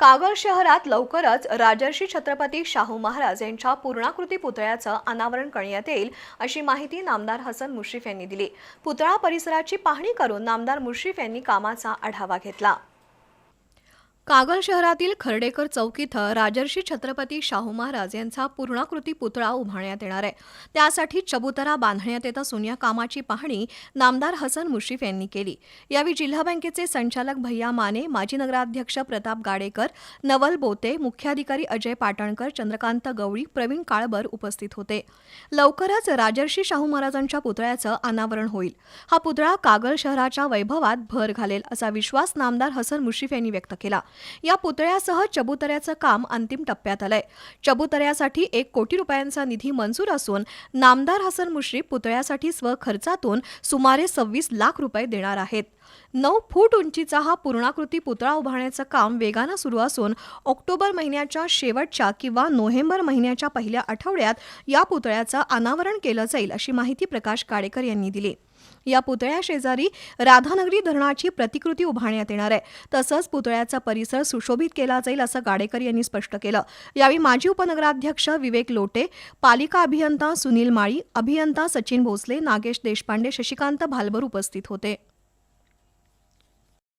कागल शहरात लवकरच राजर्षी छत्रपती शाहू महाराज यांच्या पूर्णाकृती पुतळ्याचं अनावरण करण्यात येईल अशी माहिती नामदार हसन मुश्रीफ यांनी दिली. पुतळा परिसराची पाहणी करून नामदार मुश्रीफ यांनी कामाचा आढावा घेतला. कागल शहरातील खर्डेकर चौक इथं राजर्षी छत्रपती शाहू महाराज यांचा पूर्णाकृती पुतळा उभारण्यात येणार आहे. त्यासाठी चबुतरा बांधण्यात येत असून या कामाची पाहणी नामदार हसन मुश्रीफ यांनी केली. यावेळी जिल्हा बँकेचे संचालक भैया माने माजी नगराध्यक्ष प्रताप गाडेकर नवल बोते मुख्याधिकारी अजय पाटणकर चंद्रकांत गवळी प्रवीण काळबर उपस्थित होते. लवकरच राजर्षी शाहू महाराजांच्या पुतळ्याचं अनावरण होईल. हा पुतळा कागल शहराच्या वैभवात भर घालेल असा विश्वास नामदार हसन मुश्रीफ यांनी व्यक्त केला. या पुतळ्यासह चबुतऱ्याचं काम अंतिम टप्प्यात आलंय. चबुतऱ्यासाठी एक कोटी रुपयांचा निधी मंजूर असून नामदार हसन मुश्रीफ पुतळ्यासाठी स्वखर्चातून सुमारे सव्वीस लाख रुपये देणार आहेत. नऊ फूट उंचीचा हा पूर्णाकृती पुतळा उभारण्याचं काम वेगानं सुरू असून ऑक्टोबर महिन्याच्या शेवटच्या किंवा नोव्हेंबर महिन्याच्या पहिल्या आठवड्यात या पुतळ्याचं अनावरण केलं जाईल अशी माहिती प्रकाश काडेकर यांनी दिली. या पुतळ्या शेजारी राधानगरी धरणाची प्रतिकृती उभारण्यात येणार आहे. तसंच पुतळ्याचा परिसर सुशोभित केला जाईल असं गाडेकर यांनी स्पष्ट केलं. यावेळी माजी उपनगराध्यक्ष विवेक लोटे पालिका अभियंता सुनील माळी अभियंता सचिन भोसले नागेश देशपांडे शशिकांत भालबर उपस्थित होते.